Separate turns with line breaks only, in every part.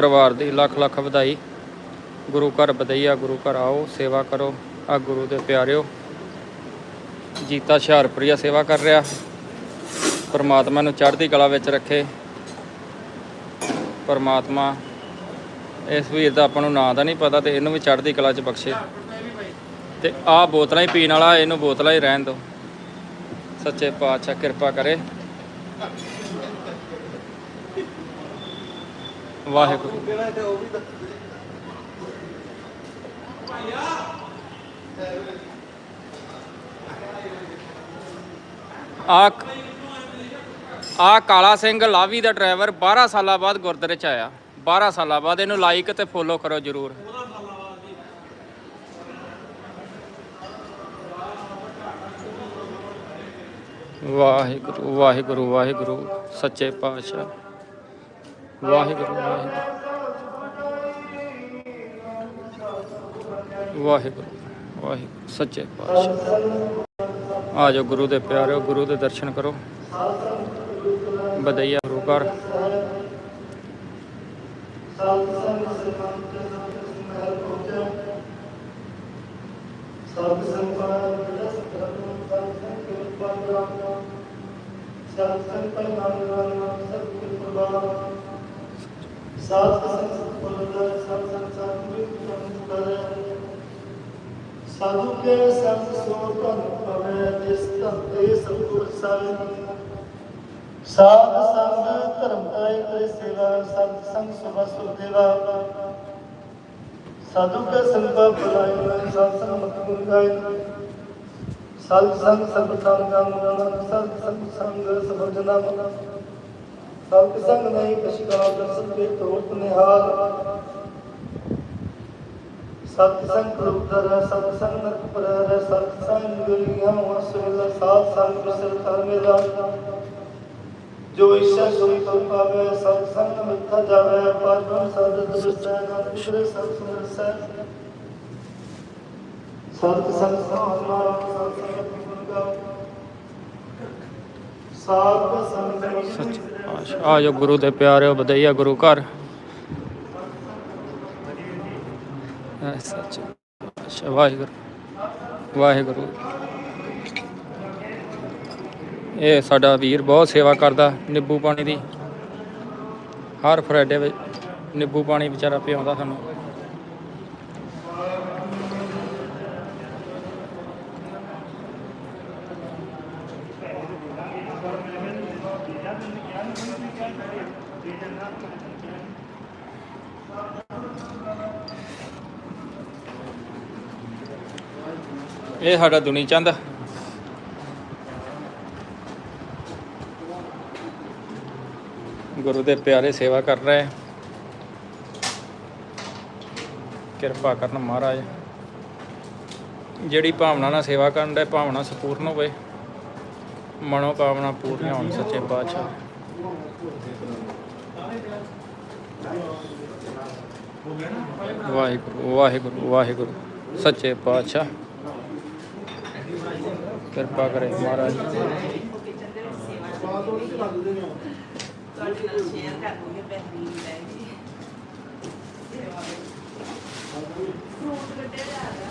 ਪਰਿਵਾਰ ਦੀ ਲੱਖ ਲੱਖ ਵਧਾਈ। ਗੁਰੂ ਘਰ ਵਧਈਆ, ਗੁਰੂ ਘਰ ਆਓ, ਸੇਵਾ ਕਰੋ। ਆ ਗੁਰੂ ਦੇ ਪਿਆਰਿਓ, ਜੀਤਾ ਹੁਸ਼ਿਆਰਪੁਰੀਆ ਸੇਵਾ ਕਰ ਰਿਹਾ। ਪਰਮਾਤਮਾ ਨੂੰ ਚੜ੍ਹਦੀ ਕਲਾ ਵਿੱਚ ਰੱਖੇ। ਪਰਮਾਤਮਾ ਇਸ ਵੀਰ ਦਾ ਆਪਾਂ ਨੂੰ ਨਾਂ ਦਾ ਨਹੀਂ ਪਤਾ ਤੇ ਇਹਨੂੰ ਵੀ ਚੜ੍ਹਦੀ ਕਲਾ 'ਚ ਬਖਸ਼ੇ। ਤੇ ਆਹ ਬੋਤਲਾਂ ਹੀ ਪੀਣ ਵਾਲਾ, ਇਹਨੂੰ ਬੋਤਲਾਂ ਹੀ ਰਹਿਣ ਦਿਓ। ਸੱਚੇ ਪਾਤਸ਼ਾਹ ਕਿਰਪਾ ਕਰੇ। ਵਾਹਿਗੁਰੂ। ਆ ਆ ਕਾਲਾ ਸਿੰਘ ਲਾਵੀ ਦਾ ਡਰਾਈਵਰ 12 ਸਾਲਾਂ ਬਾਅਦ ਗੁਰਦੁਆਰੇ ਚ ਆਇਆ। 12 ਸਾਲਾਂ ਬਾਅਦ ਇਹਨੂੰ ਲਾਈਕ ਤੇ ਫੋਲੋ ਕਰੋ ਜਰੂਰ। ਵਾਹਿਗੁਰੂ ਵਾਹਿਗੁਰੂ ਵਾਹਿਗੁਰੂ, ਸੱਚੇ ਪਾਤਸ਼ਾਹ। ਵਾਹਿਗੁਰੂ ਵਾਹਿਗੁਰੂ ਵਾਹਿਗੁਰੂ ਵਾਹਿਗੁਰੂ ਸੱਚੇ ਪਾਤਸ਼ਾਹ ਆ ਜਾਓ ਗੁਰੂ ਦੇ ਪਿਆਰਿਓ ਗੁਰੂ ਦੇ ਦਰਸ਼ਨ ਕਰੋ ਬਦਈਆ ਗੁਰੂ ਘਰ
ਸਤਿ ਸੰਪਾਦ ਸਤਿ ਸੰਪਾਦ ਸਤਿ ਸੰਪਾਦ ਨਾਮ ਸਤਿ ਪ੍ਰਭਾਵ ਸਾਧ ਸੰਗਤ ਪੁਰਦ ਸਤ ਸੰਸਾਰ ਵਿੱਚ ਸਾਧੂ ਕੇ ਸੰਗ ਸੋ ਤਨ ਪਵੇ, ਜਿਸ ਤੰਤੇ ਸਤਿਗੁਰ ਸਰ ਸਾਧ ਸੰਗ ਧਰਮ ਕਾਇ ਕਰੇ ਸੇਵਾ ਸਤ ਸੰਗ ਸੁਭ ਸੁਦੇਵਾ ਸਾਧੂ ਕੇ ਸੰਗ ਬੁਲਾਇ ਸਤ ਸੰਗ ਮਤ ਗਾਇ ਸਤ ਸੰਗ ਸਭ ਸੰਗ ਗੰਗ ਸਤ ਸੰਗ ਸੰਗ ਸਭ ਜਨਾ ਮਨ ਸਤ ਸੰਗ ਨਹੀਂ ਕਸ਼ਿਕਾ ਦਰਸ਼ਨ ਕੇ ਤੋਤ ਨਿਹਾਲ। ਸਤ ਸੰਗ ਰੂਪਦਰ ਸਤ ਸੰਗ ਨਰਕ ਪਰ ਸਤ ਸੰਗ ਗੁਰੀਆਂ ਵਸੁਲ ਸਾਧ ਸੰਗ ਪ੍ਰਸਰ ਕਰ ਮੇਰਾ। ਜੋ ਇਸ਼ਾ ਸੋਈ ਤੋਂ ਪਾਵੇ, ਸਤ ਸੰਗ ਮਿੱਠਾ ਜਾਵੇ ਪਾਤਮ ਸਦ ਦਰਸੈ ਨਾਮ ਪਿਛਲੇ ਸਤ ਸੁਨਰਸੈ ਸਤ ਸੰਗ ਸਮਾਨਾ ਸਤ ਸੰਗ ਗੁਣ ਗਾਓ। ਸਾਧ ਸੰਗ
ਸੱਚੇ ਪਾਤਸ਼ਾਹ ਆ ਜਾਓ ਗੁਰੂ ਦੇ ਪਿਆਰਿਓ ਬਦਈਆ ਗੁਰੂ ਘਰ। ਐ ਵਾਹਿਗੁਰੂ। ਵਾਹਿਗੁਰੂ। ਇਹ ਸਾਡਾ ਵੀਰ ਬਹੁਤ ਸੇਵਾ ਕਰਦਾ ਨਿੰਬੂ ਪਾਣੀ ਦੀ। ਹਰ ਫਰਾਈਡੇ ਵਿੱਚ ਨਿੰਬੂ ਪਾਣੀ ਵਿਚਾਰਾ ਪਿਆਉਂਦਾ ਸਾਨੂੰ। ਇਹ ਸਾਡਾ ਦੁਨੀ ਚੰਦ। ਗੁਰੂ ਦੇ ਪਿਆਰੇ ਸੇਵਾ ਕਰ ਰਹੇ। ਕਿਰਪਾ ਕਰਨ ਮਹਾਰਾਜ। ਜਿਹੜੀ ਭਾਵਨਾ ਨਾਲ ਸੇਵਾ ਕਰਨ ਦਾ, ਭਾਵਨਾ ਸਪੂਰਨ ਹੋਵੇ। ਮਨੋ ਕਾਮਨਾ ਪੂਰੀਆਂ ਹੋਣ ਸੱਚੇ ਪਾਤਸ਼ਾਹ। ਵਾਹਿਗੁਰੂ ਵਾਹਿਗੁਰੂ ਵਾਹਿਗੁਰੂ, ਸੱਚੇ ਪਾਤਸ਼ਾਹ। ਕਿਰਪਾ ਕਰੇ ਮਹਾਰਾਜ।
ਤੁਹਾਡੇ ਨਾਲ ਸ਼ੇਅਰ ਕਰ ਦੂੰਗੇ ਬਹਿਤਰੀਨ ਹੈ ਫਰੂਟ ਕੱਢਿਆ ਜਾ ਰਿਹਾ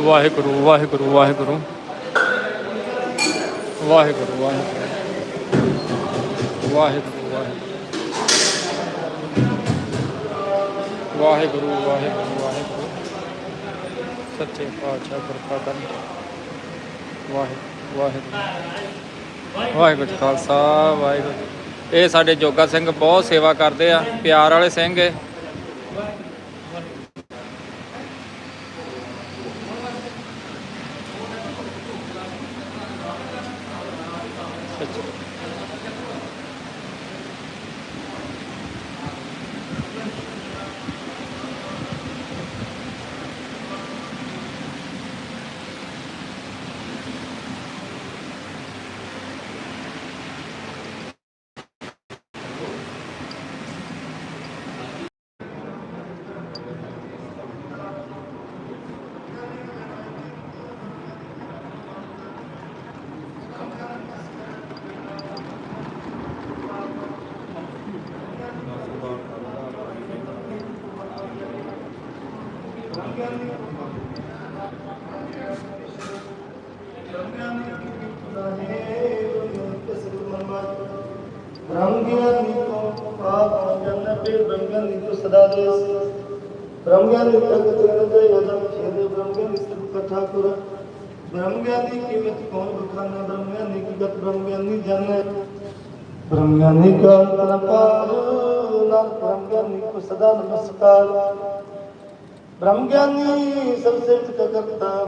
ਵਾਹਿਗੁਰੂ ਵਾਹਿਗੁਰੂ ਵਾਹਿਗੁਰੂ। ਵਾਹਿਗੁਰੂ ਵਾਹਿਗੁਰੂ। ਵਾਹਿਗੁਰੂ ਵਾਹਿਗੁਰੂ। ਵਾਹਿਗੁਰੂ ਵਾਹਿਗੁਰੂ ਵਾਹਿਗੁਰੂ। ਸੱਚੇ ਪਾਤਸ਼ਾਹ ਕਿਰਪਾ ਕਰਨ। ਵਾਹਿਗੁਰੂ ਵਾਹਿਗੁਰੂ। ਵਾਹਿਗੁਰੂ ਖਾਲਸਾ, ਵਾਹਿਗੁਰੂ ਇਹ ਸਾਡੇ ਜੋਗਾ ਸਿੰਘ ਬਹੁਤ ਸੇਵਾ ਕਰਦੇ ਆ, ਪਿਆਰ ਵਾਲੇ ਸਿੰਘ ਏ। ਸੱਚੇ
ब्रह्म ज्ञानी को पाप जन्म पे ब्रह्म ज्ञानी को सदा देश ब्रह्म ज्ञानी तक तेन दे यदम छेद ब्रह्म ज्ञानी सब कथा कर ब्रह्म ज्ञानी की मत कौन बखाना ब्रह्म ज्ञानी की गत ब्रह्म ज्ञानी जाने ब्रह्म ज्ञानी का नमस्कार नाथ ब्रह्म ज्ञानी को सदा नमस्कार ब्रह्म ज्ञानी सबसे करता